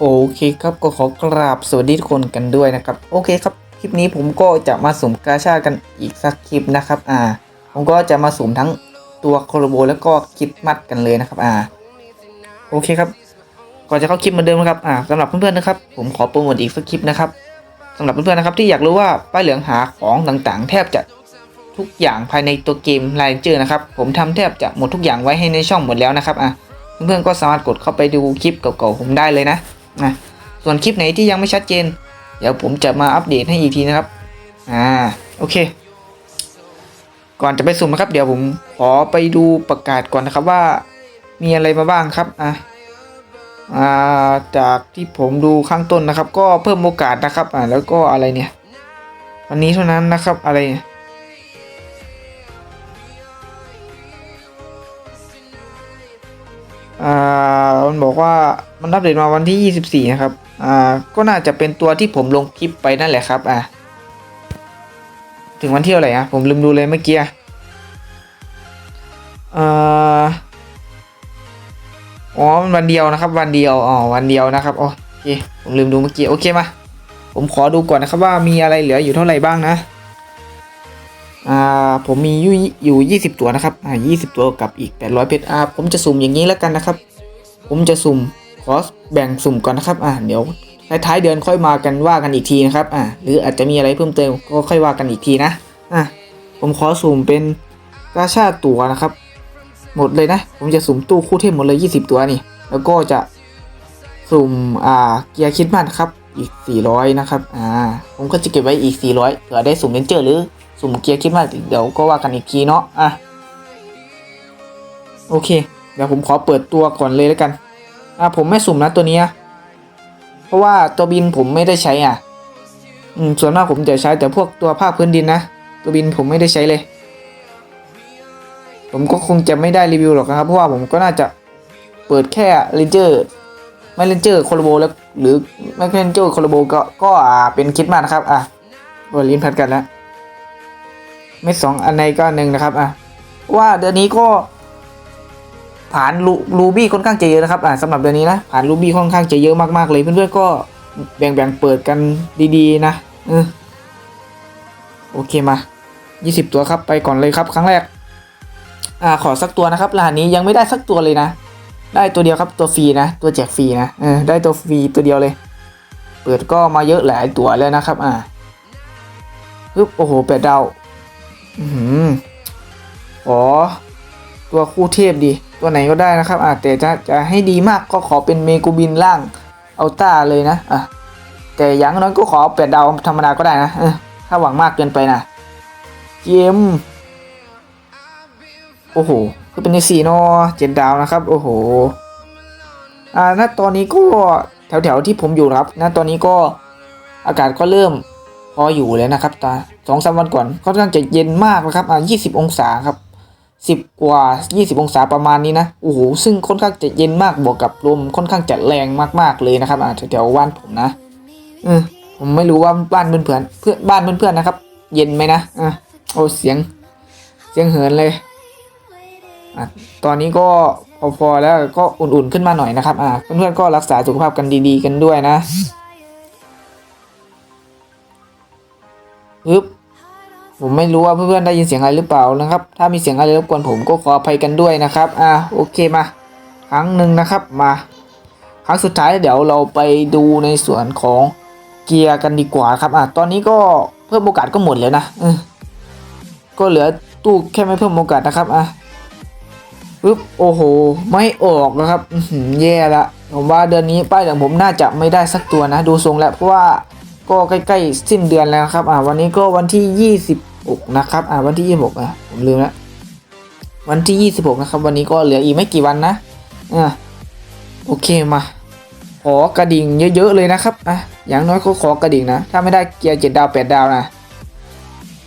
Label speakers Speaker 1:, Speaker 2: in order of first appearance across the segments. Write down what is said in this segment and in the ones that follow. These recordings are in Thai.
Speaker 1: โอเคครับก็ขอกราบสวัสดีทุกคนกันด้วยนะครับโอเคครับคลิปนี้ผมก็จะมาสุ่มกาชากันอีกสักคลิปนะครับอ่าผมก็จะมาสุ่มทั้งตัวโคโลโบแล้วก็คลิปมัดกันเลยนะครับอ่าโอเคครับก่อนจะเข้าคลิปเหมือนเดิมนะครับอ่าสำหรับเพื่อนๆนะครับ ผมขอโปรโมทอีกสักคลิปนะครับสำหรับเพื่อนๆนะครับที่อยากรู้ว่าป้ายเหลืองหาของต่างๆ แทบจะทุกอย่างภายในตัวเกมไลน์เจอร์นะครับผมทำแทบจะหมดทุกอย่างไว้ให้ในช่องหมดแล้วนะครับอ่าเพื่อนๆก็สามารถกดเข้าไปดูคลิปเก่าๆผมได้เลยนะ นะส่วนคลิปไหนที่ยังไม่ชัดเจน เดี๋ยวผมจะมาอัปเดตให้อีกทีนะครับ อ่าโอเค ก่อนจะไปสุ่มนะครับ เดี๋ยวผมขอไปดูประกาศก่อนนะครับว่ามีอะไรมาบ้างครับอ่าอ่าจากที่ผมดูข้างต้นนะครับ ก็เพิ่มโอกาสนะครับ อ่าแล้วก็อะไรเนี่ย วันนี้เท่านั้นนะครับอะไรเนี่ย อ่ามันบอกว่ามันอัปเดตมาวันที่ 24 นะครับ อ่า ก็น่าจะเป็นตัวที่ผมลงคลิปไปนั่นแหละครับ อ่าถึงวันที่เท่าไหร่ะ ผมลืมดูเลยเมื่อกี้อะอ่าอ๋อมันวันเดียวนะครับ วันเดียวอ๋อวันเดียวนะครับโอเคผมลืมดูเมื่อกี้โอเคมาผมขอดูก่อนนะครับว่ามีอะไรเหลืออยู่เท่าไหร่บ้างนะ อ่าผมมีอยู่อยู่ 20 ตัวนะครับอ่า20 ตัวกับอีก 800 เพชรอ่าผมจะสุ่มอย่างนี้แล้วกันนะครับ ผมจะสุ่มขอแบ่งสุ่มก่อนนะครับอ่าเดี๋ยวท้ายเดือนค่อยมากันว่ากันอีกทีนะครับอ่าหรืออาจจะมีอะไรเพิ่มเติมก็ค่อยว่ากันอีกทีนะอะผมขอสุ่มเป็นกาชาตัวนะครับ หมดเลยนะ ผมจะสุ่มตู้คู่เทพหมดเลย 20 ตัวนี่ แล้วก็จะสุ่มอ่าเกียร์คิดมันครับอีก 400 นะครับอ่าผมก็จะเก็บไว้อีก 400เผื่อได้สุ่มเลนเจอร์หรือ สุ่มเกียร์คิดมันเดี๋ยวก็ว่ากันอีกทีเนาะอะโอเค เดี๋ยวผมขอเปิดตัวก่อนเลยแล้วกันอะผมไม่สุ่มนะตัวนี้เพราะว่าตัวบินผมไม่ได้ใช้อะ อืมส่วนมากผมจะใช้แต่พวกตัวภาคพื้นดินนะตัวบินผมไม่ได้ใช้เลย ผมก็คงจะไม่ได้รีวิวหรอกนะครับเพราะว่าผมก็น่าจะเปิดแค่เรนเจอร์ไม่เรนเจอร์โคโลโบแล้วหรือไม่เรนเจอร์โคโลโบก็ก็เป็นคิดมากนะครับอะตัวลิ้นพัดกันแล้ว ไม่สองอันในก็หนึ่งนะครับอะว่าเดือนนี้ก็ผ่านรูบี้ค่อนข้างจะเยอะนะครับอ่าสำหรับเดือนนี้นะผ่านรูบี้ค่อนข้างจะเยอะมากๆเลย เพื่อนๆก็แบ่งๆเปิดกันดีๆ นะเออโอเคมา 20 ตัวครับไปก่อนเลยครับ ครั้งแรกอ่าขอสักตัวนะครับรหัสนี้ยังไม่ได้สักตัวเลยนะ ได้ตัวเดียวครับตัวฟรีนะตัวแจกฟรีนะเออได้ตัวฟรีตัวเดียวเลย เปิดก็มาเยอะหลายตัวแล้วนะครับ อ่าปึ๊บโอ้โหแปดดาว อืออขอตัวคู่เทพดี ตัวไหนก็ได้นะครับ อะแต่จะจะให้ดีมากก็ขอเป็นเมกูบินล่างเอาต้าเลยนะ อะ แต่อย่างน้อยก็ขอแปดดาวธรรมดาก็ได้นะเออถ้าหวังมากเกินไปนะเกมโอ้โห ก็เป็นในสี่นอเจ็ดดาวนะครับ โอ้โห อ่าณตอนนี้ก็แถวๆที่ผมอยู่ครับณตอนนี้ก็อากาศก็เริ่มพออยู่แล้วนะครับตา สองสามวันก่อนค่อนข้างจะเย็นมากนะครับอ่ายี่สิบองศาครับสิบกว่า20องศาประมาณนี้นะโอ้โหซึ่งค่อนข้างจะเย็นมากบวกกับลมค่อนข้างจะแรงมากๆเลยนะครับอ่าแถวๆบ้านผมนะเออผมไม่รู้ว่าบ้านเพื่อนๆเพื่อนบ้านเพื่อนๆนะครับ เย็นไหมนะอะโอ้เสียงเสียงเหินเลยอะตอนนี้ก็พอๆแล้วก็อุ่นๆขึ้นมาหน่อยนะครับอ่าเพื่อนๆก็รักษาสุขภาพกันดีๆ กันด้วยนะ ปึ๊บผมไม่รู้ว่าเพื่อนๆได้ยินเสียงอะไรหรือเปล่านะครับ ถ้ามีเสียงอะไรรบกวนผมก็ขออภัยกันด้วยนะครับ อ่าโอเคมา ครั้งหนึ่งนะครับมา ครั้งสุดท้ายเดี๋ยวเราไปดูในส่วนของเกียร์กันดีกว่าครับ อ่าตอนนี้ก็เพิ่มโอกาสก็หมดแล้วนะก็เหลือตู้แค่ไม่เพิ่มโอกาสนะครับ อะปึ๊บโอ้โห ไม่ออกนะครับแย่ละผมว่าเดือนนี้ป้ายของผมน่าจะไม่ได้สักตัวนะ ดูทรงแล้วเพราะว่า ก็ใกล้ๆสิ้นเดือนแล้วครับอ่าวันนี้ก็วันที่ 26 นะครับอ่าวันที่ 26อะผมลืมแล้ววันที่ 26 นะครับ วันนี้ก็เหลืออีกไม่กี่วันนะอ่าโอเคมา ขอกระดิ่งเยอะๆเลยนะครับอะอย่างน้อยก็ขอกระดิ่งนะ ถ้าไม่ได้เกียร์เจ็ดดาวแปดดาวนะ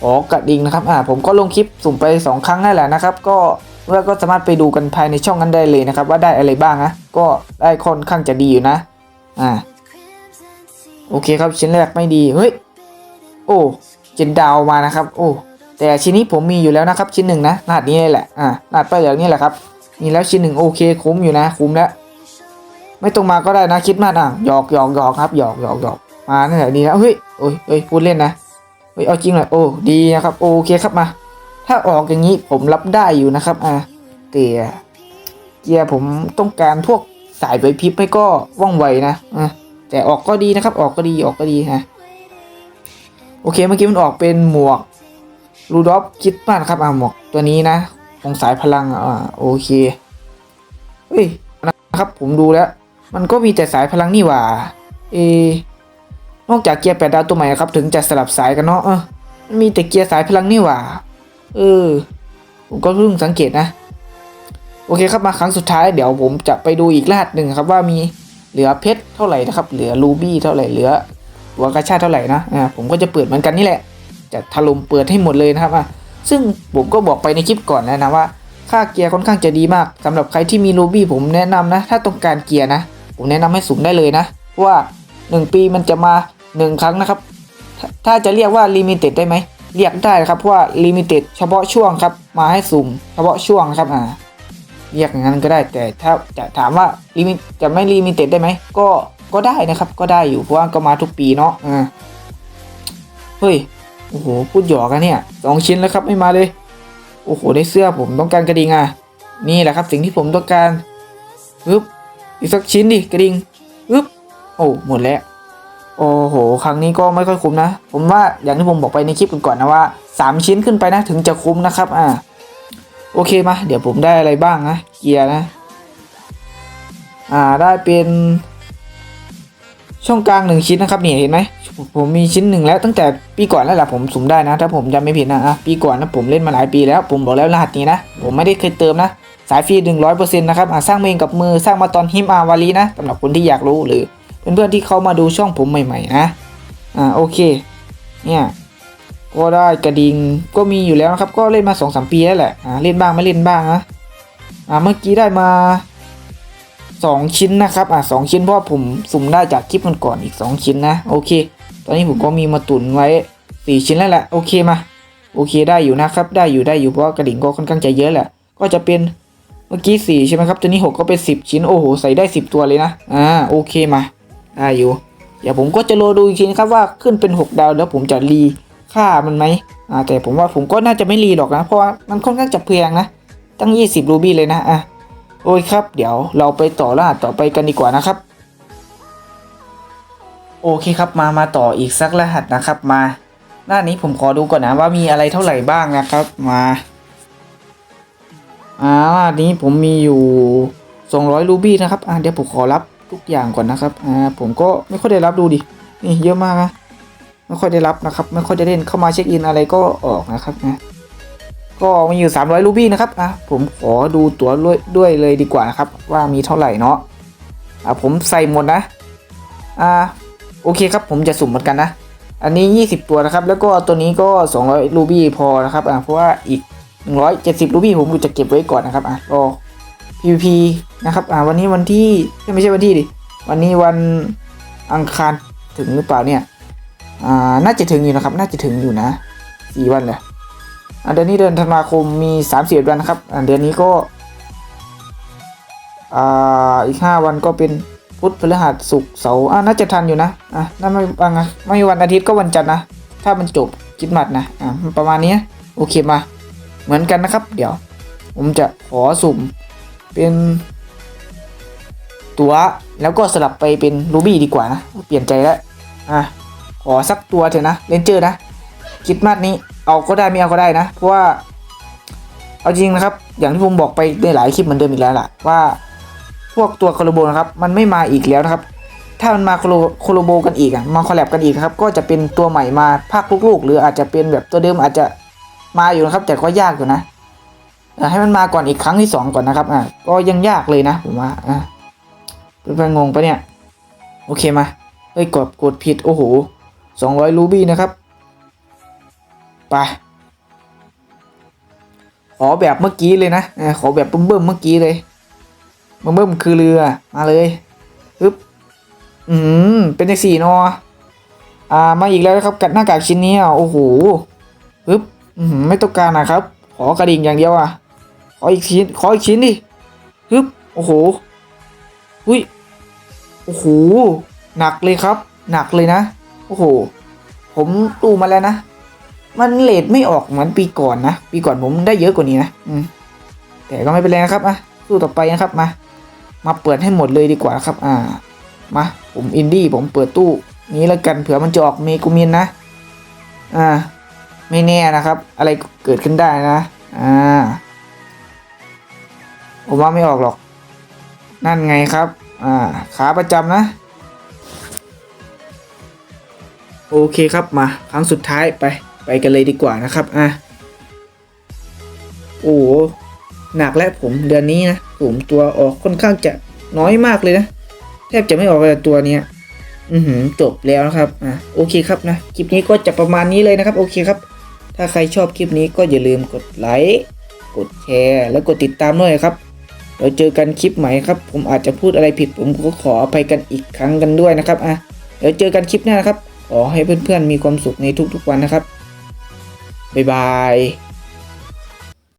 Speaker 1: ขอกระดิ่งนะครับอ่าผมก็ลงคลิปสุ่มไป 2 ครั้งนั่นแหละนะครับ ก็เพื่อนก็สามารถไปดูกันภายในช่องนั้นได้เลยนะครับ ว่าได้อะไรบ้างนะก็ได้ค่อนข้างจะดีอยู่นะอ่า โอเคครับชิ้นแรกไม่ดีเฮ้ยโอ้เจนดาวมานะครับ โอ้แต่ชิ้นนี้ผมมีอยู่แล้วนะครับ ชิ้นหนึ่งนะรหัสนี้เลยแหละอ่ารหัสป้ายเหลืองนี่แหละครับมีแล้วชิ้นหนึ่งโอเคคุ้มอยู่นะคุ้มแล้วไม่ต้องมาก็ได้นะคิดมากอะหยอกหยอกหยอกครับหยอกหยอกหยอกมานั่นแหละดีนะเฮ้ยโอ้ยเฮ้ยพูดเล่นนะเฮ้ยเอาจริงเลยโอ้ดีนะครับโอเคครับมา ถ้าออกอย่างนี้ผมรับได้อยู่นะครับอะแต่เกียร์ผมต้องการพวกสายไวพริบไม่ก็ว่องไวนะอะ แต่ออกก็ดีนะครับ ออกก็ดีออกก็ดีฮะโอเคเมื่อกี้มันออกเป็นหมวกรูดอฟคิดมากนครับอะหมวกตัวนี้นะของสายพลังอะโอเคเฮ้ยนะครับผมดูแล้ว มันก็มีแต่สายพลังนี่หว่า เอนอกจากเกียร์แปดดาวตัวใหม่ครับ ถึงจะสลับสายกันเนาะเออมันมีแต่เกียร์สายพลังนี่หว่า เออ ผมก็เพิ่งสังเกตนะ โอเคครับมาครั้งสุดท้ายเดี๋ยวผมจะไปดูอีกรหัสหนึ่งครับว่ามี เหลือเพชรเท่าไหร่นะครับ เหลือรูบี้เท่าไหร่ เหลือหัวกระชาเท่าไหร่นะ อ่า ผมก็จะเปิดเหมือนกันนี่แหละ จะถล่มเปิดให้หมดเลยนะครับ อะ ซึ่งผมก็บอกไปในคลิปก่อนแล้วนะว่า ค่าเกียร์ค่อนข้างจะดีมากสำหรับใครที่มีรูบี้ผมแนะนำนะ ถ้าต้องการเกียร์นะ ผมแนะนำให้สุ่มได้เลยนะเพราะว่า 1 ปีมันจะมา 1 ครั้งนะครับ ถ้าจะเรียกว่าลิมิเต็ดได้ไหม เรียกได้ครับเพราะว่าลิมิเต็ดเฉพาะช่วงครับ มาให้สุ่มเฉพาะช่วงนะครับ อ่า เรียกอย่างนั้นก็ได้ แต่ถ้าจะถามว่าลิมิจะไม่ลิมิเต็ดได้ไหมก็ก็ได้นะครับ ก็ได้อยู่เพราะว่าก็มาทุกปีเนาะอ่าเฮ้ยโอ้โหพูดหยอกกันเนี่ยสองชิ้นแล้วครับไม่มาเลย โอ้โหได้เสื้อผมต้องการกระดิ่งอะนี่แหละครับสิ่งที่ผมต้องการปึ๊บอีกสักชิ้นดิกระดิ่งปึ๊บโอ้หมดแล้วโอ้โห ครั้งนี้ก็ไม่ค่อยคุ้มนะ ผมว่าอย่างที่ผมบอกไปในคลิปก่อนๆนะว่า 3 ชิ้นขึ้นไปนะถึงจะคุ้มนะครับ อ่า โอเคมาเดี๋ยวผมได้อะไรบ้างนะ เกียร์นะ อ่าได้เป็นช่องกลางหนึ่งชิ้นนะครับนี่เห็นไหมผมมีชิ้นหนึ่งแล้วตั้งแต่ปีก่อนแล้วแหละผมสุ่มได้นะ ถ้าผมจำไม่ผิดนะอะปีก่อนนะผมเล่นมาหลายปีแล้ว ผมบอกแล้วรหัสนี้นะ ผมไม่ได้เคยเติมนะ สายฟรีหนึ่งร้อยเปอร์เซ็นต์นะครับอ่าสร้างเองกับมือสร้างมาตอนฮิมอาวาลีนะสำหรับคนที่อยากรู้หรือเพื่อนๆที่เขามาดูช่องผมใหม่ๆนะอ่าโอเค เนี่ย ก็ได้กระดิ่งก็มีอยู่แล้วนะครับ ก็เล่นมาสองสามปีแล้วแหละอ่าเล่นบ้างไม่เล่นบ้างนะอ่าเมื่อกี้ได้มาสองชิ้นนะครับอ่าสองชิ้นเพราะผมสุ่มได้จากคลิปมันก่อนอีกสองชิ้นนะโอเค ตอนนี้ผมก็มีมาตุนไว้สี่ชิ้นแล้วแหละโอเคมาโอเคได้อยู่นะครับ ได้อยู่ได้อยู่เพราะกระดิ่งก็ค่อนข้างจะเยอะแหละ ก็จะเป็นเมื่อกี้สี่ใช่ไหมครับตัวนี้หกก็เป็นสิบชิ้นโอ้โหใส่ได้สิบตัวเลยนะอ่าโอเคมาได้อยู่เดี๋ยวผมก็จะโรดูอีกทีนะครับว่าขึ้นเป็น 6 ดาวแล้วผมจะรี ค่ามันไหมอ่าแต่ผมว่าผมก็น่าจะไม่รีหรอกนะ เพราะว่ามันค่อนข้างจะแพงนะ ตั้ง 20 รูบี้เลยนะอะโอ้ยครับ เดี๋ยวเราไปต่อรหัสต่อไปกันดีกว่านะครับ โอเคครับมามาต่ออีกสักรหัสนะครับมา หน้านี้ผมขอดูก่อนนะว่ามีอะไรเท่าไหร่บ้างนะครับมาอ่ารหัสนี้ผมมีอยู่ 200 รูบี้นะครับอ่าเดี๋ยวผมขอรับทุกอย่างก่อนนะครับอ่าผมก็ไม่ค่อยได้รับดูดินี่เยอะมากนะ ไม่ค่อยได้รับนะครับ ไม่ค่อยได้เล่นเข้ามาเช็คอินอะไรก็ออกนะครับนะก็มีอยู่ 300 รูบี้นะครับอะผมขอดูตั๋วด้วยด้วยเลยดีกว่านะครับ ว่ามีเท่าไหร่เนาะอ่าผมใส่หมดนะอ่าโอเคครับผมจะสุ่มเหมือนกันนะ อันนี้ 20 ตัวนะครับ แล้วก็ตัวนี้ก็ 200 รูบี้พอนะครับอ่าเพราะว่าอีก 170 รูบี้ผมจะเก็บไว้ก่อนนะครับอะก็ PVP นะครับอ่าวันนี้วันที่ไม่ใช่วันที่ดิวันนี้วันอังคารถึงหรือเปล่าเนี่ย อ่าน่าจะถึงอยู่นะครับ น่าจะถึงอยู่นะสี่วันเลยอ่าเดือนนี้เดือนธันวาคมมีสามสิบวันนะครับอ่าเดือนนี้ก็อ่าอีกห้าวันก็เป็นพุธพฤหัสศุกร์เสาร์อ่าน่าจะทันอยู่นะอ่าน่าไม่บางไม่มีวันอาทิตย์ก็วันจันทร์นะถ้ามันจบคิดมัดนะอ่าประมาณนี้โอเคมา เหมือนกันนะครับ เดี๋ยว ผมจะขอสุ่มเป็นตัวแล้วก็สลับไปเป็นรูบี้ดีกว่านะ เปลี่ยนใจแล้วอะ ขอสักตัวเถอะนะเลนเจอร์นะคิดมาดนี้เอาก็ได้ไม่เอาก็ได้นะ เพราะว่าเอาจริงนะครับ อย่างที่ผมบอกไปในหลายคลิปเหมือนเดิมอีกแล้วล่ะว่าพวกตัวคอลโบนะครับมันไม่มาอีกแล้วนะครับ ถ้ามันมาโคโลโคโลโบกันอีกอะมาคอลแลบกันอีกนะครับก็จะเป็นตัวใหม่มาภาคลูกๆ หรืออาจจะเป็นแบบตัวเดิมอาจจะมาอยู่นะครับ แต่ก็ยากอยู่นะให้มันมาก่อนอีกครั้งที่สองก่อนนะครับอะก็ยังยากเลยนะผมว่าอะเพื่อนงงปะเนี่ย โอเคมาเฮ้ยกดกดผิดโอ้โห สองร้อยรูบี้นะครับไปขอแบบเมื่อกี้เลยนะขอแบบเบิ่มๆเมื่อกี้เลยเบิ่มๆคือเรือมาเลยปึ๊บอืมเป็นเลขสี่นออ่ามาอีกแล้วนะครับกับหน้ากากชิ้นนี้อะโอ้โหปึ๊บอืมไม่ต้องการนะครับ ขอกระดิ่งอย่างเดียวอะขออีกชิ้นขออีกชิ้นดิฮึบโอ้โหอุ้ยโอ้โหหนักเลยครับ หนักเลยนะ อ้โห ผมดูมาแล้วนะ มันเลทไม่ออกเหมือนปีก่อนนะ ปีก่อนผมได้เยอะกว่านี้นะอืมแต่ก็ไม่เป็นไรนะครับอะสู้ต่อไปนะครับมา มาเปิดให้หมดเลยดีกว่าครับ อ่า มาผมอินดี้ผมเปิดตู้ นี้แล้วกันเผื่อมันจะออกเมกุมินนะ อ่า ไม่แน่นะครับ อะไรเกิดขึ้นได้นะ อ่า ผมว่าไม่ออกหรอก นั่นไงครับ อ่า ขาประจำนะ โอเคครับมาครั้งสุดท้ายไปไปกันเลยดีกว่านะครับอะโอ้หนักและผมเดือนนี้นะผมตัวออกค่อนข้างจะน้อยมากเลยนะ แทบจะไม่ออกเลยตัวเนี้ยอือหือจบแล้วนะครับอะโอเคครับนะคลิปนี้ก็จะประมาณนี้เลยนะครับ โอเคครับ ถ้าใครชอบคลิปนี้ก็อย่าลืมกดไลค์กดแชร์แล้วกดติดตามด้วยครับเดี๋ยวเจอกันคลิปใหม่ครับ ผมอาจจะพูดอะไรผิด ผมก็ขออภัยกันอีกครั้งกันด้วยนะครับอะเดี๋ยวเจอกันคลิปหน้านะครับ ขอให้เพื่อนๆมีความสุขในทุกๆวันนะครับ บ๊ายบาย